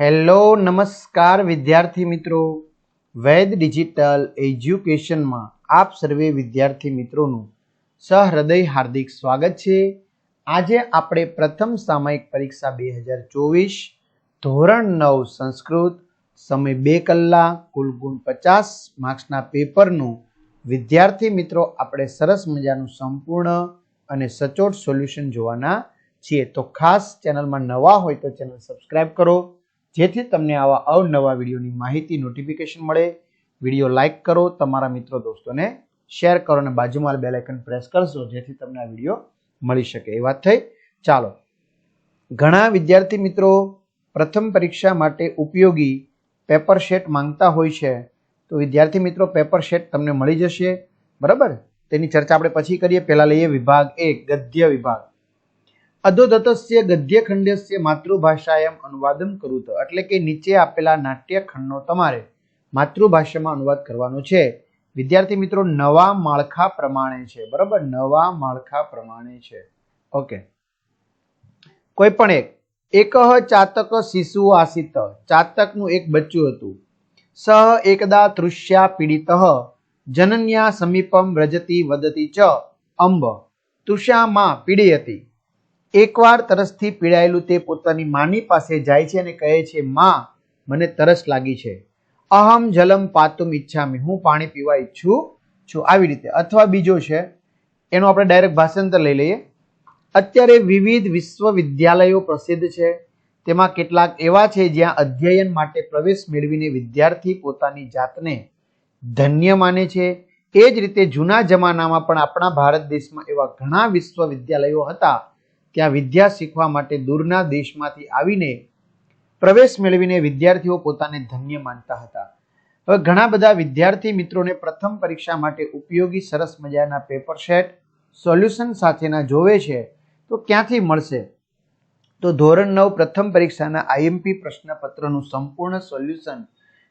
Hello, નમસ્કાર વિદ્યાર્થી મિત્રો. વૈદ ડિજિટલ એજ્યુકેશનમાં આપ સર્વે વિદ્યાર્થી મિત્રોનું સહૃદય હાર્દિક સ્વાગત છે. આજે આપણે પ્રથમ સામયિક પરીક્ષા બે હજાર ચોવીસ, ધોરણ નવ સંસ્કૃત, સમય બે કલાક, કુલ ગુણ પચાસ માર્ક્સના પેપરનું વિદ્યાર્થી મિત્રો આપણે સરસ મજાનું સંપૂર્ણ અને સચોટ સોલ્યુશન જોવાના છીએ. તો ખાસ ચેનલમાં નવા હોય તો ચેનલ સબસ્ક્રાઇબ કરો. જેથી તમને આવા અવનવા વિડીયોની માહિતી નોટિફિકેશન મળે. વીડિયો લાઇક કરો, તમારા મિત્રો દોસ્તોને શેર કરો અને બાજુમાં બેલ આઇકન પ્રેસ કરશો, જેથી તમને આ વીડિયો મળી શકે. એ વાત થઈ? ચાલો. ઘણા વિદ્યાર્થી મિત્રો પ્રથમ પરીક્ષા માટે ઉપયોગી પેપર શેટ માંગતા હોય છે. તો વિદ્યાર્થી મિત્રો પેપર શેટ તમને મળી જશે. બરાબર? તેની ચર્ચા આપણે પછી કરીએ. પહેલા લઈએ વિભાગ એક, ગદ્ય વિભાગ. અધોદતસ્ય ગદ્ય ખંડસ્ય માતૃભાષાયમ અનુવાદમ તો એટલે કે નીચે આપેલા નાટ્ય ખંડનો તમારે માતૃભાષામાં અનુવાદ કરવાનો છે. વિદ્યાર્થી મિત્રો, નવા માળખા પ્રમાણે છે. બરાબર? નવા માળખા પ્રમાણે છે. ઓકે. કોઈ પણ એક. એકહ ચાતક શિશુ આસિત. ચાતકનું એક બચ્ચું હતું. સહ એકદા તૃષ્યા પીડિત. જનન્યા સમીપમ વ્રજતી વદતી ચ. અંબ. તુષામાં પીડી હતી એકવાર તરસથી પીડાયેલું તે પોતાની માની પાસે જાય છે અને કહે છે, માં, મને તરસ લાગી છે. અહમ જલમ પાતુમ ઈચ્છામી હું પાણી પીવા ઈચ્છું છું. આવી રીતે. અથવા બીજો છે, એનું આપણે ડાયરેક્ટ ભાષાંતર લઈ લઈએ. અત્યારે વિવિધ વિશ્વવિદ્યાલયો પ્રસિદ્ધ છે. તેમાં કેટલાક એવા છે જ્યાં અધ્યયન માટે પ્રવેશ મેળવીને વિદ્યાર્થી પોતાની જાતને ધન્ય માને છે. એ જ રીતે જૂના જમાનામાં પણ આપણા ભારત દેશમાં એવા ઘણા વિશ્વવિદ્યાલયો હતા ત્યાં વિદ્યા શીખવા માટે દૂરના દેશમાંથી આવીને પ્રવેશ મેળવીને વિદ્યાર્થીઓ પોતાને ધન્ય માનતા હતા. હવે ઘણા બધા વિદ્યાર્થી મિત્રોને પ્રથમ પરીક્ષા માટે ઉપયોગી સરસ મજાના પેપર સેટ, સોલ્યુશન સાથેના જોવે છે, તો ક્યાંથી મળશે? તો ધોરણ નવ પ્રથમ પરીક્ષાના આઈએમપી પ્રશ્નપત્રનું સંપૂર્ણ સોલ્યુશન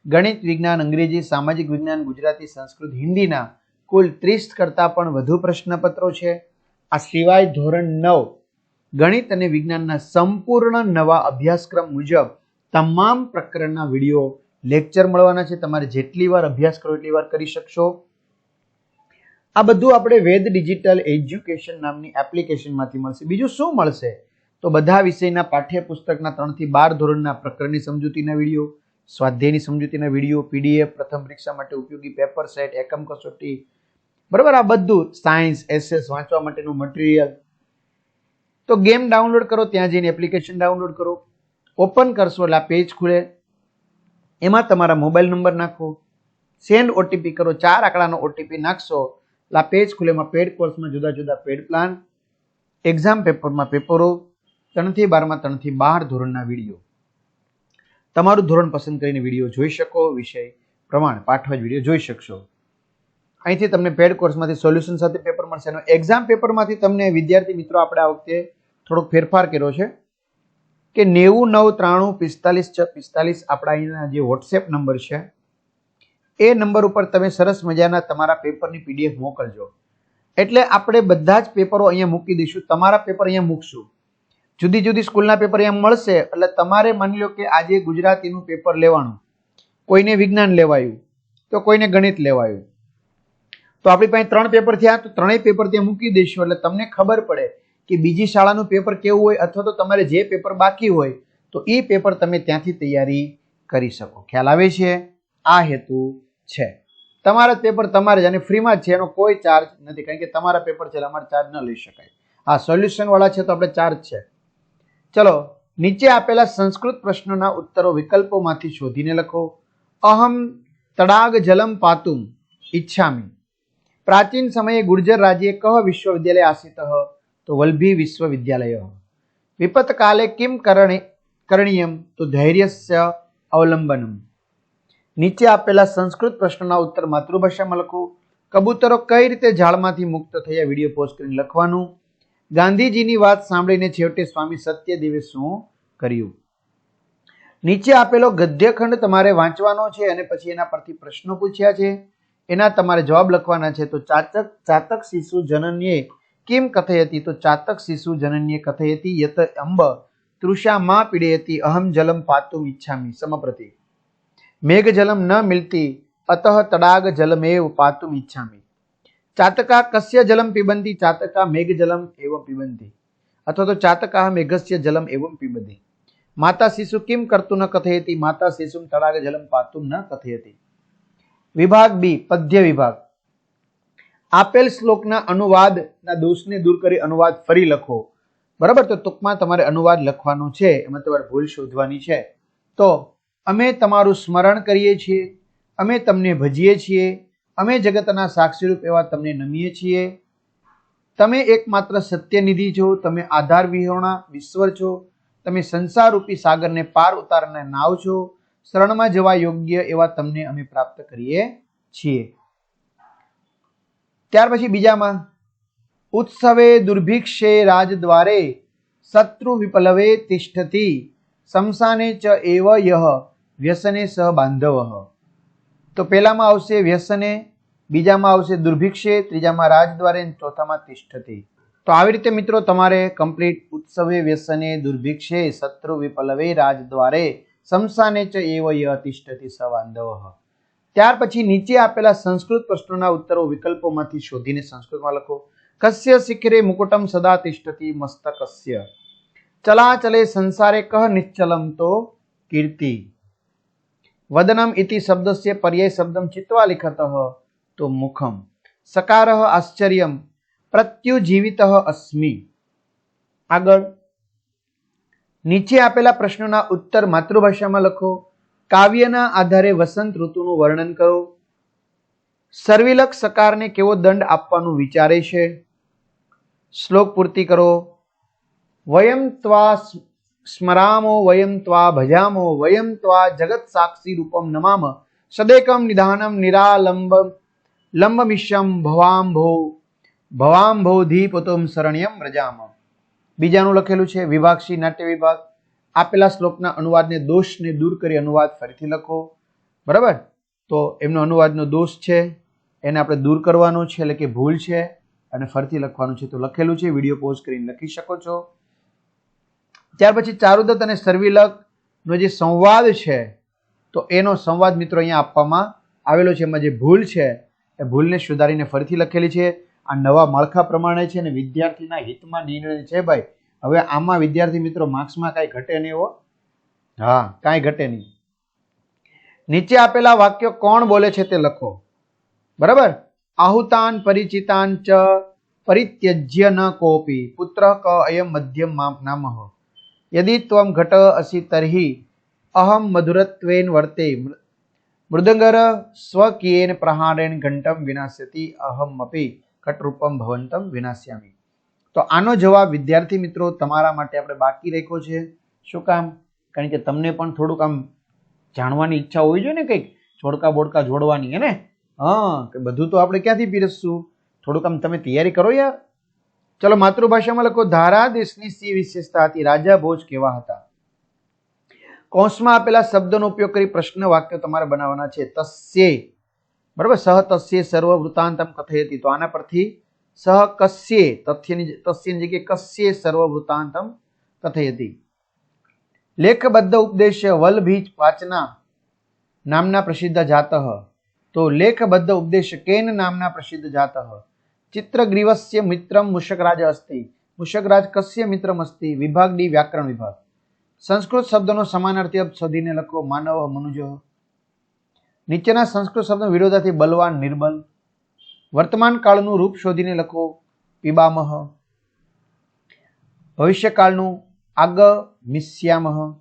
ગણિત વિજ્ઞાન, અંગ્રેજી, સામાજિક વિજ્ઞાન, ગુજરાતી, સંસ્કૃત, હિન્દીના કુલ ત્રીસ કરતાં પણ વધુ પ્રશ્નપત્રો છે. આ સિવાય ધોરણ નવ ગણિત અને વિજ્ઞાનના સંપૂર્ણ નવા અભ્યાસક્રમ મુજબ તમામ પ્રકરણના વીડિયો લેક્ચર મળવાના છે. તમારે જેટલી વાર અભ્યાસ કરો એટલી વાર કરી શકશો. આ બધું આપણે વેદ ડિજિટલ એજ્યુકેશન નામની એપ્લિકેશનમાંથી મળશે. બીજું શું મળશે? તો બધા વિષયના પાઠ્યપુસ્તકના ત્રણથી બાર ધોરણના પ્રકરણની સમજૂતીના વીડિયો, સ્વાધ્યાયની સમજૂતીના વીડિયો, પીડીએફ, પ્રથમ પરીક્ષા માટે ઉપયોગી પેપર સેટ, એકમ કસોટી. બરાબર? આ બધું સાયન્સ, એસએસ વાંચવા માટેનું મટીરિયલ તો ગેમ ડાઉનલોડ કરો, ત્યાં જઈને એપ્લિકેશન ડાઉનલોડ કરો. ઓપન કરશો એટલે આ પેજ ખુલે. એમાં તમારા મોબાઈલ નંબર નાખો. સેન્ડ ઓટીપી કરો, ચાર આંકડાનો ઓટીપી નાખશો. એટલે આ પેજ ખુલે એમાં પેડ કોર્સમાં જુદા જુદા પેડ પ્લાન એક્ઝામ પેપરમાં પેપરો ત્રણથી બારમાં ત્રણથી બાર ધોરણના વીડિયો તમારું ધોરણ પસંદ કરીને વીડિયો જોઈ શકો, વિષય પ્રમાણ પાઠવા વીડિયો જોઈ શકશો. અહીંથી તમને પેડ કોર્સમાંથી સોલ્યુશન સાથે પેપર મળશે. એક્ઝામ પેપરમાંથી તમને વિદ્યાર્થી મિત્રો આપણે આ વખતે થોડોક ફેરફાર કર્યો છે કે નેવું નવ ત્રાણું પિસ્તાલીસ પિસ્તાલીસ આપણા અહીંના જે વોટ્સએપ નંબર છે, એ નંબર ઉપર તમે સરસ મજાના તમારા પેપરની પીડીએફ મોકલજો. એટલે આપણે બધા જ પેપરો અહીંયા મૂકી દઈશું. તમારા પેપર અહીંયા મૂકશું. જુદી જુદી સ્કૂલના પેપર અહીંયા મળશે. એટલે તમારે માની લો કે આજે ગુજરાતીનું પેપર લેવાનું. કોઈને વિજ્ઞાન લેવાયું, તો કોઈને ગણિત લેવાયું. તો આપણી પાસે ત્રણ પેપર થયા, તો ત્રણેય પેપર ત્યાં મૂકી દઈશું. એટલે તમને ખબર પડે કે બીજી શાળાનું પેપર કેવું હોય અથવા તો તમારે જે પેપર બાકી હોય, તો એ પેપર તમે ત્યાંથી તૈયારી કરી શકો. ખ્યાલ આવે છે? આ હેતુ છે. તમારા પેપર તમારે જ અને ફ્રીમાં જ છે, એનો કોઈ ચાર્જ નથી. કારણ કે તમારા પેપર છે અમારે ચાર્જ ન લઈ શકાય. આ સોલ્યુશન વાળા છે તો આપણે ચાર્જ છે. ચલો, નીચે આપેલા સંસ્કૃત પ્રશ્નોના ઉત્તરો વિકલ્પોમાંથી શોધીને લખો. અહમ તડાગ જલમ પાતુમ ઈચ્છામી. પ્રાચીન સમયે ગુર્જર રાજ્ય કહ વિશ્વવિદ્યાલય આસિત? તો વલ્ભી વિશ્વવિદ્યાલય. વિપત કાલે કિમ કરણે, કરણીયમ? તો ધૈર્યસ્ય અવલંબનમ. નીચે આપેલા સંસ્કૃત પ્રશ્નના ઉત્તર માતૃભાષામાં લખો. કબૂતરો કઈ રીતે ઝાડમાંથી મુક્ત થયા? વીડિયો પોસ્ટ કરીને લખવાનું. ગાંધીજીની વાત સાંભળીને છેવટે સ્વામી સત્યદેવે શું કર્યું? નીચે આપેલો ગદ્યખંડ તમારે વાંચવાનો છે અને પછી એના પરથી પ્રશ્નો પૂછ્યા છે. એના તમારે જવાબ લખવાના છે. તો ચાતક ચાતક શિશુ જનન્યે કિમ કથયતી તો ચાતક શિશુ જનન્યે કથયતી યત અંબ તૃષા માં પીડયતી અહમ જલમ પાતુમ ઈચ્છામી સમપ્રતિ મેઘ જલમ ન મિલતી અતઃ તડાગ જલમેવ પાતુમ ઈચ્છામી ચાતકા કસ્ય જલમ પીબંતી ચાતકા મેઘ જલમ એવમ પીબંતી અથવા તો ચાતકા મેઘસ્ય જલમ એવમ પીબંતી માતા શિશુ કિમ કરતું ન કથયતી માતા શિશુમ તડાગ જલમ પાતુમ ન કથયતી વિભાગ બી પદ્ય વિભાગ આપેલ શ્લોકના અનુવાદના દોષને દૂર કરી અનુવાદ ફરી લખો. બરાબર? તો ટૂંકમાં તમારે અનુવાદ લખવાનો છે, એમાં તમારે ભૂલ શોધવાની છે. તો અમે તમારું સ્મરણ કરીએ છીએ, અમે તમને ભજીએ છીએ, અમે જગતના સાક્ષીરૂપ એવા તમને નમીએ છીએ. તમે એકમાત્ર સત્યનિધિ છો, તમે આધાર વિહોણા વિશ્વર છો. તમે સંસારરૂપી સાગરને પાર ઉતારના નાવ છો. શરણમાં જવા યોગ્ય એવા તમને અમે પ્રાપ્ત કરીએ છીએ. ત્યાર પછી બીજામાં, ઉત્સવે દુર્ભિક્ષે રાજદ્વારે, શત્રુ વિપલવે તિષ્ઠતી શમશાને ચ એવ યહ, વ્યસને સહ બાંધવ. તો પહેલામાં આવશે વ્યસને, બીજામાં આવશે દુર્ભિક્ષે, ત્રીજામાં રાજદ્વારે ચોથામાં તિષ્ઠતી. તો આવી રીતે મિત્રો તમારે કમ્પ્લીટ ઉત્સવે વ્યસને, દુર્ભિક્ષે, શત્રુ વિપલવે રાજદ્વારે શમશાને ચ એવ યહ, તિષ્ઠતી સ બાંધવ. ત્યાર પછી નીચે આપેલા સંસ્કૃત પ્રશ્નોના ઉત્તરો વિકલ્પોમાંથી શોધીને સંસ્કૃતમાં લખો. કસ્ય શિખરે મુકુટમ સદા તિષ્ઠતી મસ્તકસ્ય. ચલાચલે સંસારે કહ નિશ્ચલમ તો કીર્તિ. વદનમ ઇતિ શબ્દસ્ય પર્યાય શબ્દમ ચિત્વા લિખત તો મુખમ. સકાર આશ્ચર્ય પ્રત્યુજીવિત અસ્મિ. આગળ. નીચે આપેલા પ્રશ્નોના ઉત્તર માતૃભાષામાં લખો. કાવ્યના આધારે વસંત ઋતુનું વર્ણન કરો. સર્વિલક સકારને કેવો દંડ આપવાનું વિચારે છે? શ્લોક પૂર્તિ કરો. વયમ ત્વા સ્મ- સ્મરામો, વયમ ત્વા ભજામો, વયમ ત્વા જગત સાક્ષી રૂપમ નમામ, સદેકમ નિધાનમ નિરાલંબ લંબમિષ્યમ ભવાંભો ભવાંભોધીપતમ શરણ્યમ રજામ બીજાનું લખેલું છે, વિભાગશી, નાટ્ય વિભાગ. આપેલા શ્લોકના અનુવાદને દોષને દૂર કરી અનુવાદ ફરીથી લખો. બરાબર? તો એમનો અનુવાદનો દોષ છે, એને આપણે દૂર કરવાનો છે, એટલે કે ભૂલ છે, અને ફરીથી લખવાનું છે. તો લખેલું છે, વીડિયો પોઝ કરીને લખી શકો છો. ત્યાર પછી ચારુદત્ત અને સર્વિલકનો જે સંવાદ છે, તો એનો સંવાદ મિત્રો અહીંયા આપવામાં આવેલો છે. એમાં જે ભૂલ છે, એ ભૂલને સુધારીને ફરીથી લખેલી છે. આ નવા માળખા પ્રમાણે છે અને વિદ્યાર્થીના હિતમાં નિર્ણય છે ભાઈ. હવે આમાં વિદ્યાર્થી મિત્રો માર્ક્સમાં કાંઈ ઘટે નહીં એવો હા, કાંઈ ઘટે નહીં. નીચે આપેલા વાક્યો કોણ બોલે છે તે લખો. બરાબર? આહુતાન, પરિચિતાન ચ પરિત્યજ્ય ન કોપી, પુત્ર ક, અયમ મધ્યમ માપ નામઃ. યદિ ત્વમ ઘટ અસી તર્હિ, અહમ મધુરત્વેન વર્તે. મૃદંગર સ્વકીયેન પ્રહારેણ ઘંટમ વિનાશ્યતિ અહમ અપી કટરૂપમ ભવંતમ વિનાશ્યામી તો આનો જવાબ વિદ્યાર્થી મિત્રો તમારા માટે આપણે બાકી રાખ્યો છે. શું કામ? કારણ કે તમને પણ થોડુંક આમ જાણવાની ઈચ્છા હોવી જોઈએ ને કંઈક. જોડકા બોડકા જોડવાની, હે ને? હા, કે બધું તો આપણે ક્યાંથી પીરસશું? થોડુંક આમ તમે તૈયારી કરો યાર. ચલો, માતૃભાષામાં લખો, ધારા દેશની સી વિશેષતા હતી. રાજા ભોજ કેવા હતા? કૌંસમાં આપેલા શબ્દનો ઉપયોગ કરી પ્રશ્ન વાક્ય તમારે બનાવવાના છે. તસ્યે. બરાબર? સહ તસ્ય સર્વ વૃત્તાંતમ કથયતી. તો આના પરથી સહ કસ્યે તથ્યની તસ્યની જગ્યાએ કસ્યે સર્વ વૃત્તાંતમ કથયતી લેખબદ્ધ ઉપદેશ્ય વલભીજ પાચના નામના પ્રસિદ્ધ જાતઃ તો લેખબદ્ધ ઉપદેશ કેન નામના પ્રસિદ્ધ જાતઃ ચિત્રગ્રીવસ્ય મિત્રમ મુષકરાજ અસ્તિ મુષકરાજ કસ્ય મિત્રમ અસ્તિ વિભાગ ડી વ્યાકરણ વિભાગ સંસ્કૃત શબ્દનો સમાનાર્થી અર્થ શોધીને લખો માનવ મનુજો નીચેના સંસ્કૃત શબ્દનો વિરોધાથી બલવાન નિર્બલ વર્તમાન કાળનું રૂપ શોધીને લખો. પીબામહ. ભવિષ્યકાળનું આગ મિસ્યામહ.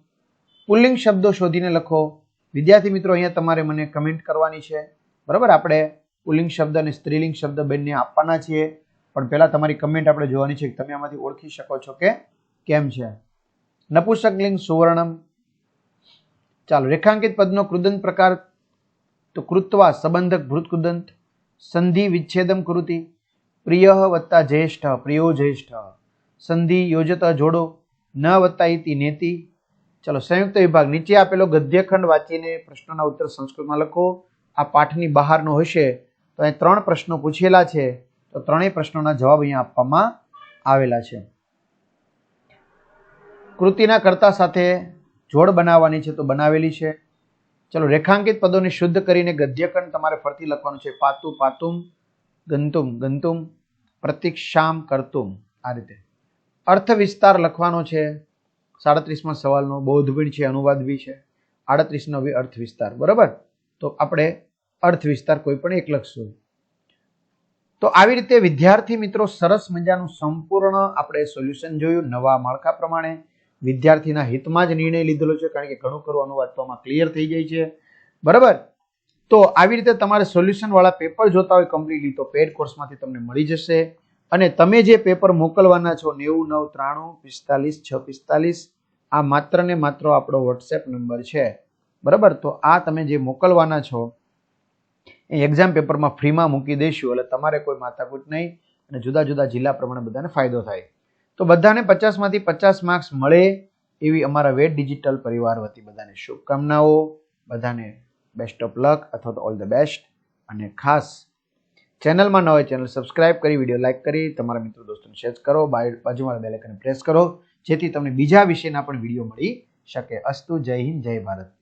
પુલ્લિંગ શબ્દો શોધીને લખો. વિદ્યાર્થી મિત્રો, અહીંયા તમારે મને કમેન્ટ કરવાની છે. બરાબર? આપણે પુલ્લિંગ શબ્દ અને સ્ત્રીલિંગ શબ્દ બંને આપવાના છીએ. પણ પહેલાં તમારી કમેન્ટ આપણે જોવાની છે કે તમે આમાંથી ઓળખી શકો છો કે કેમ છે? નપુસકલિંગ સુવર્ણમ. ચાલો, રેખાંકિત પદનો કૃદંત પ્રકાર તો કૃત્વા, સંબંધક ભૃત કૃદંત સંધિ વિચ્છેદમ કૃતિ. પ્રિય વત્તા જ્યેષ્ઠ, પ્રિયો જ્યેષ્ઠ. સંધિ યોજત જોડો, ન વત્તા ઇતિ નેતિ. ચલો, સંયુક્ત વિભાગ, નીચે આપેલો ગદ્યખંડ વાંચીને પ્રશ્નોના ઉત્તર સંસ્કૃતમાં લખો. આ પાઠની બહારનો હશે, તો અહીં ત્રણ પ્રશ્નો પૂછેલા છે, તો ત્રણેય પ્રશ્નોના જવાબ અહીંયા આપવામાં આવેલા છે. કૃતિના કર્તા સાથે જોડ બનાવવાની છે, તો બનાવેલી છે. ચલો, રેખાંકિત પદોને શુદ્ધ કરીને ગદ્યકણ તમારે ફરતી લખવાનું છે. પાતુ, પાતુમ, ગંતુમ ગંતુમ, પ્રતિક્ષામ, કરતુમ. આ રીતે. અર્થ વિસ્તાર લખવાનો છે. સાડત્રીસમાં સવાલનો બોધબીણ છે, અનુવાદ બી છે. આડત્રીસનો બી અર્થ વિસ્તાર. બરાબર? તો આપણે અર્થ વિસ્તાર કોઈ પણ એક લખશું. તો આવી રીતે વિદ્યાર્થી મિત્રો સરસ મજાનું સંપૂર્ણ આપણે સોલ્યુશન જોયું નવા માળખા પ્રમાણે. વિદ્યાર્થીના હિતમાં જ નિર્ણય લીધેલો છે, કારણ કે ઘણું ખરું અનુવાદ તો આમાં ક્લિયર થઈ જાય છે. બરાબર? તો આવી રીતે તમારે સોલ્યુશનવાળા પેપર જોતા હોય કમ્પ્લીટલી તો પેડ કોર્સમાંથી તમને મળી જશે. અને તમે જે પેપર મોકલવાના છો, નેવું, નવ, ત્રાણું, પિસ્તાલીસ, છ, પિસ્તાલીસ, આ માત્ર ને માત્ર આપણો વોટ્સએપ નંબર છે. બરાબર? તો આ તમે જે મોકલવાના છો, એ એક્ઝામ પેપરમાં ફ્રીમાં મૂકી દઈશું, એટલે તમારે કોઈ માથાકૂટ નહીં અને જુદા જુદા જિલ્લા પ્રમાણે બધાને ફાયદો થાય. તો બધાને પચાસમાંથી પચાસ માર્ક્સ મળે એવી અમારા વેટ ડિજિટલ પરિવાર વતી બધાને શુભકામનાઓ, બધાને બેસ્ટ ઓફ લક અથવા તો ઓલ ધ બેસ્ટ અને ખાસ, ચેનલમાં ન હોય ચેનલ સબસ્ક્રાઇબ કરી વીડિયો લાઇક કરી, તમારા મિત્રો દોસ્તોને શેર કરો બાજુમાં બેલેકને પ્રેસ કરો, જેથી તમને બીજા વિષયના પણ વીડિયો મળી શકે. અસ્તુ, જય હિન્દ, જય ભારત.